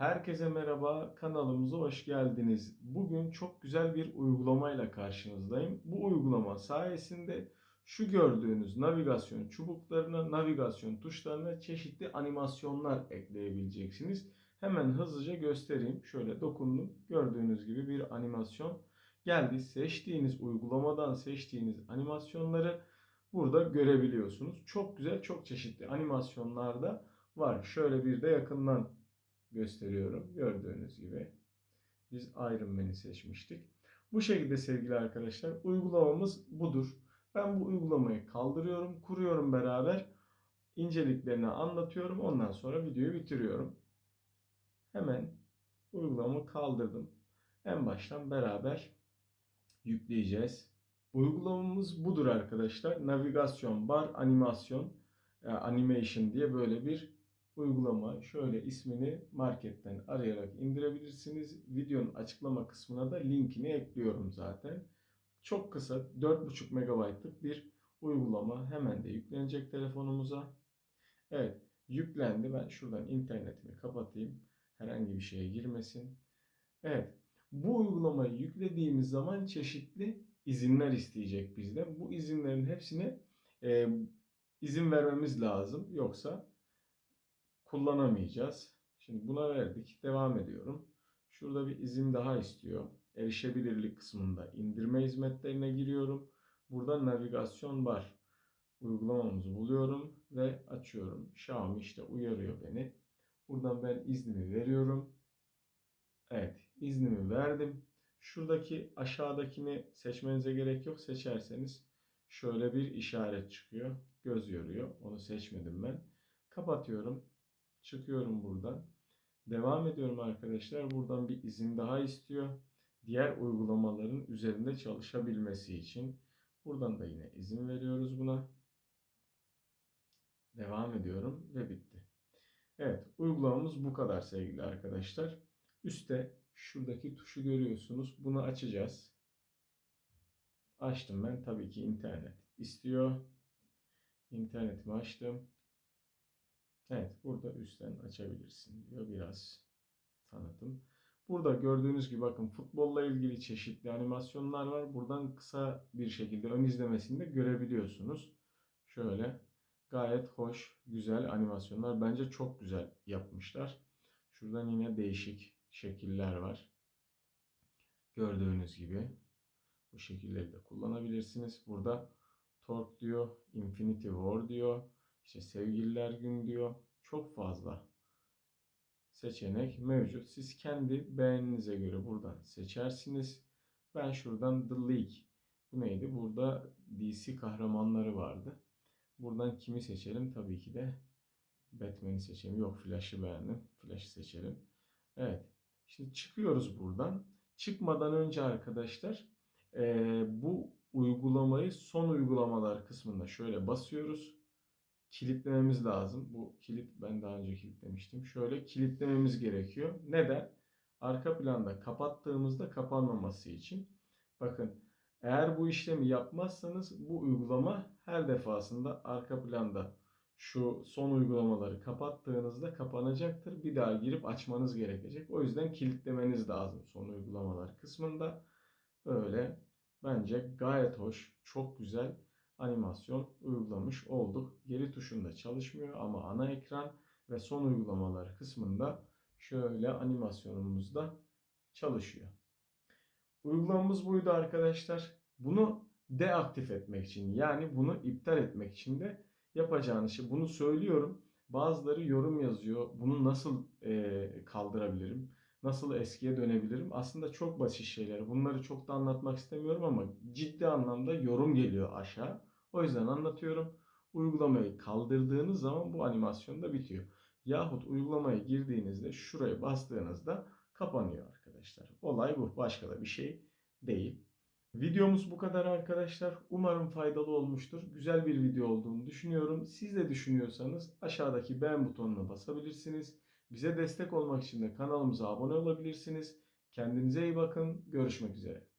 Herkese merhaba, kanalımıza hoş geldiniz. Bugün çok güzel bir uygulamayla karşınızdayım. Bu uygulama sayesinde şu gördüğünüz navigasyon çubuklarına, navigasyon tuşlarına çeşitli animasyonlar ekleyebileceksiniz. Hemen hızlıca göstereyim. Şöyle dokundum. Gördüğünüz gibi bir animasyon geldi. Seçtiğiniz uygulamadan seçtiğiniz animasyonları burada görebiliyorsunuz. Çok güzel, çok çeşitli animasyonlar da var. Şöyle bir de yakından gösteriyorum. Gördüğünüz gibi biz Iron Man'i seçmiştik. Bu şekilde sevgili arkadaşlar uygulamamız budur. Ben bu uygulamayı kaldırıyorum, kuruyorum beraber. inceliklerini anlatıyorum. Ondan sonra videoyu bitiriyorum. Hemen uygulamamı kaldırdım. En baştan beraber yükleyeceğiz. Uygulamamız budur arkadaşlar. Navigasyon, bar, animasyon, yani animation diye böyle bir uygulama. Şöyle ismini marketten arayarak indirebilirsiniz. Videonun açıklama kısmına da linkini ekliyorum zaten. Çok kısa 4.5 MB'lık bir uygulama. Hemen de yüklenecek telefonumuza. Evet yüklendi. Ben şuradan internetimi kapatayım. Herhangi bir şeye girmesin. Evet bu uygulamayı yüklediğimiz zaman çeşitli izinler isteyecek bizden. Bu izinlerin hepsine e, izin vermemiz lazım. Yoksa kullanamayacağız. Şimdi buna verdik. Devam ediyorum. Şurada bir izin daha istiyor. Erişebilirlik kısmında indirme hizmetlerine giriyorum. Burada navigasyon var. Uygulamamızı buluyorum ve açıyorum. Xiaomi işte uyarıyor beni. Buradan ben iznimi veriyorum. Evet, iznimi verdim. Şuradaki aşağıdakini seçmenize gerek yok. Seçerseniz şöyle bir işaret çıkıyor. Göz yoruyor. Onu seçmedim ben. Kapatıyorum. Çıkıyorum buradan. Devam ediyorum arkadaşlar. Buradan bir izin daha istiyor. Diğer uygulamaların üzerinde çalışabilmesi için. Buradan da yine izin veriyoruz buna. Devam ediyorum ve bitti. Evet uygulamamız bu kadar sevgili arkadaşlar. Üste şuradaki tuşu görüyorsunuz. Bunu açacağız. Açtım ben. Tabii ki internet istiyor. İnternetimi açtım. Evet burada üstten açabilirsin diyor biraz tanıtım. Burada gördüğünüz gibi bakın futbolla ilgili çeşitli animasyonlar var. Buradan kısa bir şekilde ön izlemesini de görebiliyorsunuz. Şöyle gayet hoş, güzel animasyonlar. Bence çok güzel yapmışlar. Şuradan yine değişik şekiller var. Gördüğünüz gibi bu şekilleri de kullanabilirsiniz. Burada Torque diyor, Infinity War diyor. İşte sevgililer gün diyor. Çok fazla seçenek mevcut. Siz kendi beğeninize göre buradan seçersiniz. Ben şuradan The League. Bu neydi? Burada DC kahramanları vardı. Buradan kimi seçelim? Tabii ki de Batman'i seçelim. Yok Flash'ı beğendim. Flash'ı seçelim. Evet. Şimdi çıkıyoruz buradan. Çıkmadan önce arkadaşlar e, bu uygulamayı son uygulamalar kısmında şöyle basıyoruz kilitlememiz lazım. Bu kilit ben daha önce kilitlemiştim. Şöyle kilitlememiz gerekiyor. Neden? Arka planda kapattığımızda kapanmaması için. Bakın eğer bu işlemi yapmazsanız bu uygulama her defasında arka planda şu son uygulamaları kapattığınızda kapanacaktır. Bir daha girip açmanız gerekecek. O yüzden kilitlemeniz lazım son uygulamalar kısmında. Böyle bence gayet hoş, çok güzel animasyon uygulamış olduk. Geri tuşunda çalışmıyor ama ana ekran ve son uygulamalar kısmında şöyle animasyonumuz da çalışıyor. Uygulamamız buydu arkadaşlar. Bunu deaktif etmek için yani bunu iptal etmek için de yapacağınız şey bunu söylüyorum. Bazıları yorum yazıyor. Bunu nasıl e, kaldırabilirim? Nasıl eskiye dönebilirim? Aslında çok basit şeyler. Bunları çok da anlatmak istemiyorum ama ciddi anlamda yorum geliyor aşağı. O yüzden anlatıyorum. Uygulamayı kaldırdığınız zaman bu animasyon da bitiyor. Yahut uygulamaya girdiğinizde şuraya bastığınızda kapanıyor arkadaşlar. Olay bu. Başka da bir şey değil. Videomuz bu kadar arkadaşlar. Umarım faydalı olmuştur. Güzel bir video olduğunu düşünüyorum. Siz de düşünüyorsanız aşağıdaki beğen butonuna basabilirsiniz. Bize destek olmak için de kanalımıza abone olabilirsiniz. Kendinize iyi bakın. Görüşmek üzere.